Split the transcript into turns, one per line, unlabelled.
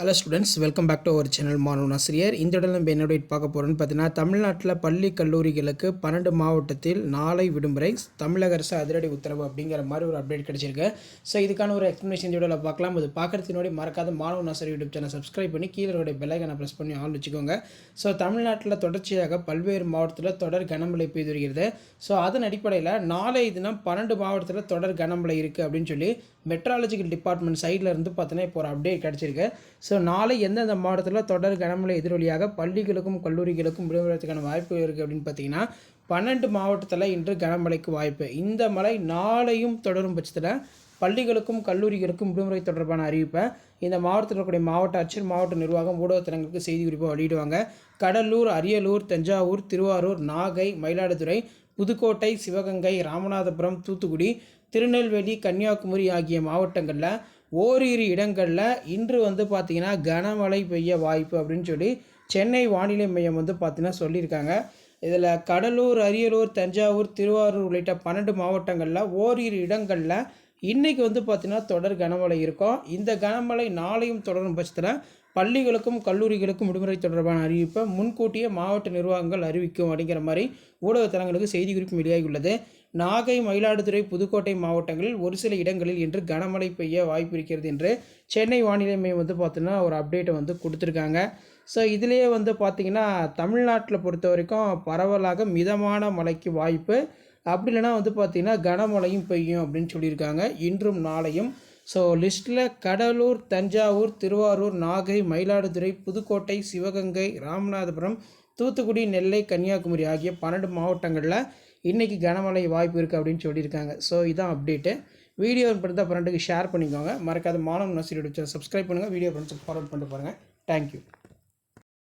Hello students welcome back to our channel மாணவன் ஆசிரியர் இந்த இடம் நம்ம என்ன டேட் பார்க்க போகிறோம்னு பார்த்தீங்கன்னா தமிழ்நாட்டில் பள்ளி கல்லூரிகளுக்கு பன்னெண்டு மாவட்டத்தில் நாளை விடுமுறை தமிழக அரசு அதிரடி உத்தரவு அப்படிங்கிற மாதிரி ஒரு அப்டேட் கிடைச்சிருக்கு. ஸோ இதுக்கான ஒரு எக்ஸ்ப்ளனேஷன் இந்த வீடியோவில் பார்க்கலாம். அது பார்க்குறதுனோட மறக்காத மாணவன் ஆசிரியர் யூடியூப் சேனல் சப்ஸ்கிரைப் பண்ணி கீழே பெல்லைக்கனை ப்ரெஸ் பண்ணி ஆள் வச்சுக்கோங்க. ஸோ தமிழ்நாட்டில் தொடர்ச்சியாக பல்வேறு மாவட்டத்தில் தொடர் கனமழை பெய்து வருகிறது. ஸோ அதன் அடிப்படையில் நாளை தினம் பன்னெண்டு மாவட்டத்தில் தொடர் கனமழை இருக்குது அப்படின்னு சொல்லி மெட்ராலஜிக்கல் டிபார்ட்மெண்ட் சைடில் இருந்து பார்த்தீங்கன்னா இப்போ ஒரு அப்டேட் கிடச்சிருக்கு. ஸோ நாளை எந்தெந்த மாவட்டத்தில் தொடர் கனமழை எதிரொலியாக பள்ளிகளுக்கும் கல்லூரிகளுக்கும் விடுவதற்கான வாய்ப்பு இருக்குது அப்படின்னு பார்த்தீங்கன்னா பன்னெண்டு மாவட்டத்தில் இன்று கனமழைக்கு வாய்ப்பு. இந்த மழை நாளையும் தொடரும் பட்சத்தில் பள்ளிகளுக்கும் கல்லூரிகளுக்கும் விடுமுறை தொடர்பான அறிவிப்பை இந்த மாவட்டத்தில் இருக்கக்கூடிய மாவட்ட ஆட்சியர் மாவட்ட நிர்வாகம் ஊடகத்தலங்களுக்கு செய்தி குறிப்பாக வெளியிடுவாங்க. கடலூர் அரியலூர் தஞ்சாவூர் திருவாரூர் நாகை மயிலாடுதுறை புதுக்கோட்டை சிவகங்கை ராமநாதபுரம் தூத்துக்குடி திருநெல்வேலி கன்னியாகுமரி ஆகிய மாவட்டங்களில் ஓரிரு இடங்களில் இன்று வந்து பார்த்திங்கன்னா கனமழை பெய்ய வாய்ப்பு அப்படின்னு சொல்லி சென்னை வானிலை மையம் வந்து பார்த்திங்கன்னா சொல்லியிருக்காங்க. இதில் கடலூர் அரியலூர் தஞ்சாவூர் திருவாரூர் உள்ளிட்ட பன்னெண்டு மாவட்டங்களில் ஓரிரு இடங்களில் இன்றைக்கி வந்து பார்த்திங்கன்னா தொடர் கனமழை இருக்கும். இந்த கனமழை நாளையும் தொடரும் பட்சத்தில் பள்ளிகளுக்கும் கல்லூரிகளுக்கும் விடுமுறை தொடர்பான அறிவிப்பை முன்கூட்டியே மாவட்ட நிர்வாகங்கள் அறிவிக்கும் அப்படிங்கிற மாதிரி ஊடகத்தலங்களுக்கு செய்திக்குறிப்பு வெளியாகியுள்ளது. நாகை மயிலாடுதுறை புதுக்கோட்டை மாவட்டங்களில் ஒரு சில இடங்களில் இன்று கனமழை பெய்ய வாய்ப்பு இருக்கிறது என்று சென்னை வானிலை மையம் வந்து பார்த்தீங்கன்னா ஒரு அப்டேட்டை வந்து கொடுத்துருக்காங்க. ஸோ இதிலேயே வந்து பார்த்திங்கன்னா தமிழ்நாட்டில் பொறுத்த வரைக்கும் பரவலாக மிதமான மழைக்கு வாய்ப்பு. அப்படி இல்லைன்னா வந்து பார்த்திங்கன்னா கனமழையும் பெய்யும் அப்படின்னு சொல்லியிருக்காங்க. இன்றும் நாளையும் ஸோ லிஸ்ட்டில் கடலூர் தஞ்சாவூர் திருவாரூர் நாகை மயிலாடுதுறை புதுக்கோட்டை சிவகங்கை ராமநாதபுரம் தூத்துக்குடி நெல்லை கன்னியாகுமரி ஆகிய பன்னெண்டு மாவட்டங்களில் இன்றைக்கி கனமழை வாய்ப்பு இருக்குது அப்படின்னு சொல்லியிருக்காங்க. ஸோ இதுதான் அப்டேட்டு வீடியோ பண்ணுறதா ஃப்ரெண்டுக்கு ஷேர் பண்ணிக்கோங்க. மறக்காத மாணவன் நர்சரி சேனல் சப்ஸ்கிரைப் பண்ணுங்கள் வீடியோ ஃப்ரெண்ட்ஸுக்கு ஃபார்வர்ட் பண்ணிட்டு பாருங்கள் தேங்க்யூ